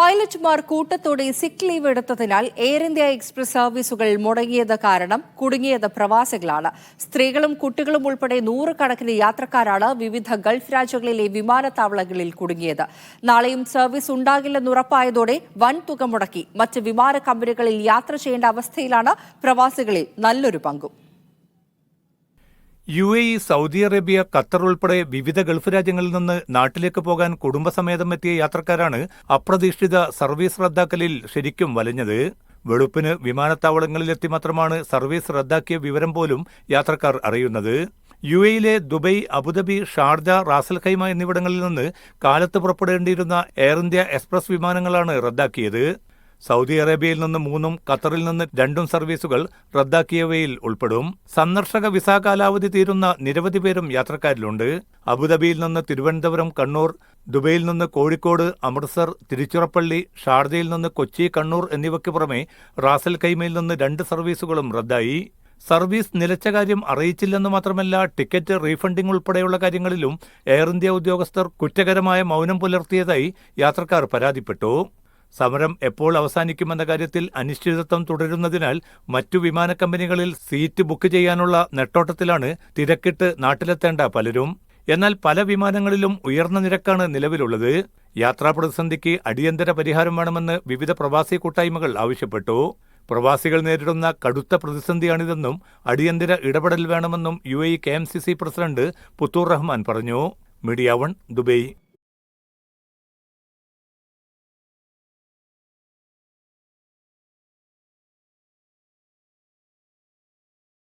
പൈലറ്റുമാർ കൂട്ടത്തോടെ sick leave എടുത്തതിനാൽ Air India Express സർവീസുകൾ മുടങ്ങിയത് കാരണം കുടുങ്ങിയത് പ്രവാസികളാണ്. സ്ത്രീകളും കുട്ടികളും ഉൾപ്പെടെ നൂറുകണക്കിന് യാത്രക്കാരാണ് വിവിധ ഗൾഫ് രാജ്യങ്ങളിലെ വിമാനത്താവളങ്ങളിൽ കുടുങ്ങിയത്. നാളെയും സർവീസ് ഉണ്ടാകില്ലെന്ന് ഉറപ്പായതോടെ വൻ തുക മുടക്കി. മറ്റ് വിമാന കമ്പനികളിൽ യാത്ര ചെയ്യേണ്ട അവസ്ഥയിലാണ് പ്രവാസികളിൽ നല്ലൊരു പങ്കും. U A E Saudi Arabia Qatar ഉൾപ്പെടെ വിവിധ ഗൾഫ് രാജ്യങ്ങളിൽ നിന്ന് നാട്ടിലേക്ക് പോകാൻ കുടുംബസമേതം എത്തിയ യാത്രക്കാരാണ് അപ്രതീക്ഷിത സർവീസ് റദ്ദാക്കലിൽ ശരിക്കും വലഞ്ഞത്. വെളുപ്പിന് വിമാനത്താവളങ്ങളിലെത്തി മാത്രമാണ് സർവീസ് റദ്ദാക്കിയ വിവരം പോലും യാത്രക്കാർ അറിയുന്നത്. യു എയിലെ Dubai Abu Dhabi Sharjah Ras al Khaimah എന്നിവിടങ്ങളിൽ നിന്ന് കാലത്ത് പുറപ്പെടേണ്ടിയിരുന്ന എയർ ഇന്ത്യ എക്സ്പ്രസ് വിമാനങ്ങളാണ് റദ്ദാക്കിയത്. സൗദി അറേബ്യയിൽ നിന്ന് മൂന്നും ഖത്തറിൽ നിന്ന് രണ്ടും സർവീസുകൾ റദ്ദാക്കിയവയിൽ ഉൾപ്പെടും. സന്ദർശക വിസ കാലാവധി തീരുന്ന നിരവധി പേരും യാത്രക്കാരിലുണ്ട്. അബുദാബിയിൽ നിന്ന് തിരുവനന്തപുരം കണ്ണൂർ ദുബൈയിൽ നിന്ന് കോഴിക്കോട് അമൃത്സർ തിരുച്ചിറപ്പള്ളി ഷാർജയിൽ നിന്ന് കൊച്ചി കണ്ണൂർ എന്നിവയ്ക്ക് പുറമെ റാസൽ കൈമയിൽ നിന്ന് രണ്ട് സർവീസുകളും റദ്ദായി. സർവീസ് നിലച്ച കാര്യം അറിയിച്ചില്ലെന്ന് മാത്രമല്ല ടിക്കറ്റ് റീഫണ്ടിംഗ് ഉൾപ്പെടെയുള്ള കാര്യങ്ങളിലും എയർ ഇന്ത്യ ഉദ്യോഗസ്ഥർ കുറ്റകരമായ മൗനം പുലർത്തിയതായി യാത്രക്കാർ പരാതിപ്പെട്ടു. സമരം എപ്പോൾ അവസാനിക്കുമെന്ന കാര്യത്തിൽ അനിശ്ചിതത്വം തുടരുന്നതിനാൽ മറ്റു വിമാന കമ്പനികളിൽ സീറ്റ് ബുക്ക് ചെയ്യാനുള്ള നെട്ടോട്ടത്തിലാണ് തിരക്കിട്ട് നാട്ടിലെത്തേണ്ട പലരും. എന്നാൽ പല വിമാനങ്ങളിലും ഉയർന്ന നിരക്കാണ് നിലവിലുള്ളത്. യാത്രാ പ്രതിസന്ധിക്ക് അടിയന്തര പരിഹാരം വേണമെന്ന് വിവിധ പ്രവാസി കൂട്ടായ്മകൾ ആവശ്യപ്പെട്ടു. പ്രവാസികൾ നേരിടുന്ന കടുത്ത പ്രതിസന്ധിയാണിതെന്നും അടിയന്തര ഇടപെടൽ വേണമെന്നും U A K M C C president Puthur Rahman പറഞ്ഞു. Media one Dubai.